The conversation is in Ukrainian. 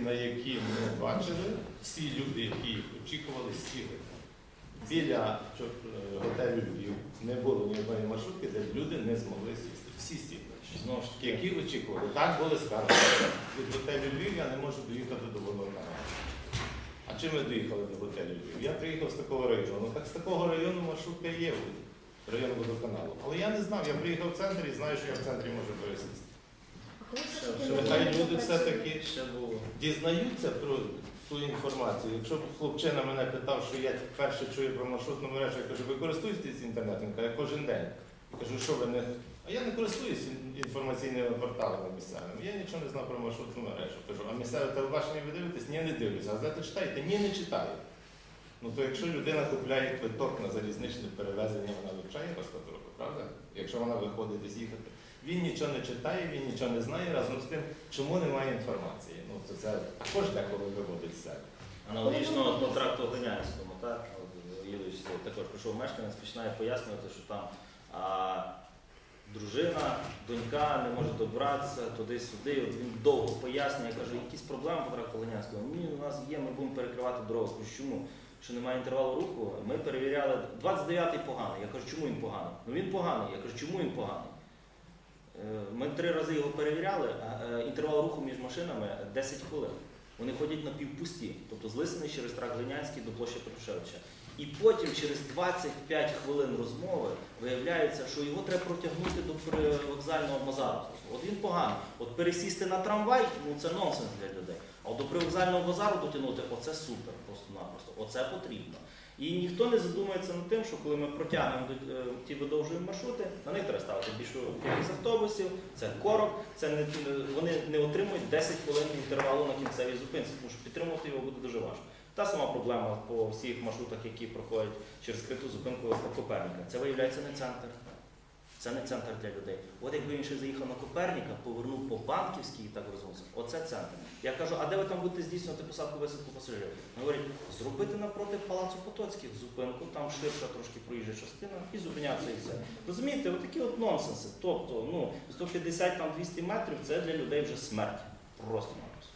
на які ми бачили, всі люди, які очікували, сіли. Біля е, готелю Львів не було ні одної маршрутки, де люди не змогли сісти. Всі сіли. Знову ж таки, які очікували. Так були скарги. Від готелю Львів я не можу доїхати до водоканалу. А чим ми доїхали до готелю Львів? Я приїхав з такого району. Так з такого району маршрутка є район водоканалу. Але я не знав, я приїхав в центр і знаю, що я в центрі можу пересісти. Що нехай люди все-таки дізнаються про ту інформацію. Якщо хлопчина мене питав, що я вперше чую про маршрутну мережу, я кажу, ви користуєтесь інтернетом? Каже, кожен день. Я кажу, що ви не. А я не користуюсь інформаційними порталами місцевими. Я нічого не знав про маршрутну мережу. Кажу, а місцеве телебачення ви дивитесь? Ні, не дивлюся. А газети читаєте? Ні, не читаю. Ну то якщо людина купляє квиток на залізничне перевезення, вона вивчає розпатроху, правда? Якщо вона виходить десь їхати. Він нічого не читає, він нічого не знає, разом з тим, чому немає інформації. Ну, це, це також деколи виводить з себе. Аналогічно по тракту Глинянському, так? Юрійович також прийшов мешканець, починає пояснювати, що там а, дружина, донька не може добратися туди-сюди. Він довго пояснює, я кажу, якісь проблеми по тракту Глинянського? Ні, у нас є, ми будемо перекривати дорогу. Чому? Що немає інтервалу руху, ми перевіряли 29-й поганий. Я кажу, чому він поганий? Ну він поганий. Я кажу, чому він поганий? Е, Ми три рази його перевіряли, е, інтервал руху між машинами 10 хвилин. Вони ходять на півпусті, тобто з Лисини через трак Глинянський до площі Петрушевича. І потім, через 25 хвилин розмови, виявляється, що його треба протягнути до привокзального базару. От він поганий. От пересісти на трамвай, ну це нонсенс для людей. А от до привокзального базару дотягнути, оце супер, просто-напросто. Оце потрібно. І ніхто не задумується над тим, що коли ми протягнемо е, ті видовжуємо маршрути, на них треба ставити більшу кількість автобусів, це корок, це не, вони не отримують 10 хвилин інтервалу на кінцевій зупинці, тому що підтримувати його буде дуже важко. Та сама проблема по всіх маршрутах, які проходять через криту зупинку Коперника. Це виявляється не центр. Це не центр для людей. От якби він ще заїхав на Коперніка, повернув по банківській і так розумівся. Оце центр. Я кажу, а де ви там будете здійснювати посадку висадку пасажирів? Говорять, зробити напроти палацу Потоцьких зупинку, там ширша трошки проїжджа частина, і зупинятися і все. Розумієте, отакі от нонсенси. Тобто, ну, 150 там 200 метрів це для людей вже смерть. Просто напросто.